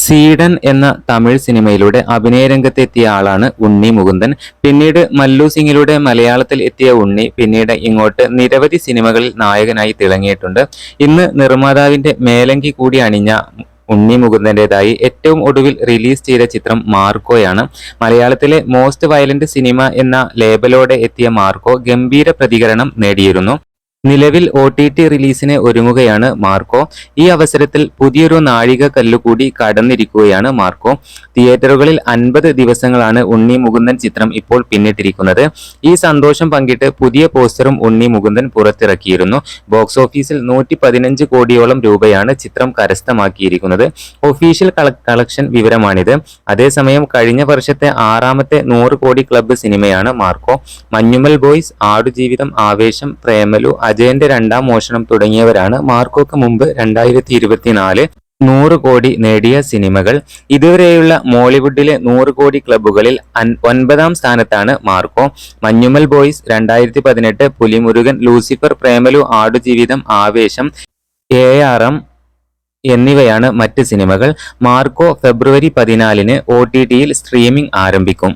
സീഡൻ എന്ന തമിഴ് സിനിമയിലൂടെ അഭിനയരംഗത്തെത്തിയ ആളാണ് ഉണ്ണി മുകുന്ദൻ. പിന്നീട് മല്ലു സിംഗിലൂടെ മലയാളത്തിൽ എത്തിയ ഉണ്ണി പിന്നീട് ഇങ്ങോട്ട് നിരവധി സിനിമകളിൽ നായകനായി തിളങ്ങിയിട്ടുണ്ട്. ഇന്ന് നിർമ്മാതാവിന്റെ മേലങ്കി കൂടി അണിഞ്ഞ ഉണ്ണി മുകുന്ദന്റെതായി ഏറ്റവും ഒടുവിൽ റിലീസ് ചെയ്ത ചിത്രം മാർക്കോയാണ്. മലയാളത്തിലെ മോസ്റ്റ് വയലന്റ് സിനിമ എന്ന ലേബലോടെ എത്തിയ മാർക്കോ ഗംഭീര പ്രതികരണം നേടിയിരുന്നു. നിലവിൽ ഒ ടി ടി റിലീസിന് ഒരുങ്ങുകയാണ് മാർക്കോ. ഈ അവസരത്തിൽ പുതിയൊരു നാഴിക കല്ലുകൂടി കടന്നിരിക്കുകയാണ് മാർക്കോ. തിയേറ്ററുകളിൽ അൻപത് ദിവസങ്ങളാണ് ഉണ്ണി മുകുന്ദൻ ചിത്രം ഇപ്പോൾ പിന്നിട്ടിരിക്കുന്നത്. ഈ സന്തോഷം പങ്കിട്ട് പുതിയ പോസ്റ്ററും ഉണ്ണി മുകുന്ദൻ പുറത്തിറക്കിയിരുന്നു. ബോക്സ് ഓഫീസിൽ നൂറ്റി പതിനഞ്ച് കോടിയോളം രൂപയാണ് ചിത്രം കരസ്ഥമാക്കിയിരിക്കുന്നത്. ഒഫീഷ്യൽ കളക്ഷൻ വിവരമാണിത്. അതേസമയം കഴിഞ്ഞ വർഷത്തെ ആറാമത്തെ നൂറ് കോടി ക്ലബ്ബ് സിനിമയാണ് മാർക്കോ. മഞ്ഞുമൽ ബോയ്സ് ആടുജീവിതം ആവേശം പ്രേമലു അജയന്റെ രണ്ടാം മോഷണം തുടങ്ങിയവരാണ് മാർക്കോക്ക് മുമ്പ് രണ്ടായിരത്തി ഇരുപത്തിനാല് നൂറ് കോടി നേടിയ സിനിമകൾ. ഇതുവരെയുള്ള മോളിവുഡിലെ നൂറ് കോടി ക്ലബ്ബുകളിൽ ഒൻപതാം സ്ഥാനത്താണ് മാർക്കോ. മഞ്ഞുമൽ ബോയ്സ് രണ്ടായിരത്തി പതിനെട്ട് പുലിമുരുകൻ ലൂസിഫർ പ്രേമലു ആടുജീവിതം ആവേശം എ ആർ എം എന്നിവയാണ് മറ്റ് സിനിമകൾ. മാർക്കോ ഫെബ്രുവരി പതിനാലിന് ഒ ടി ടിയിൽ സ്ട്രീമിംഗ് ആരംഭിക്കും.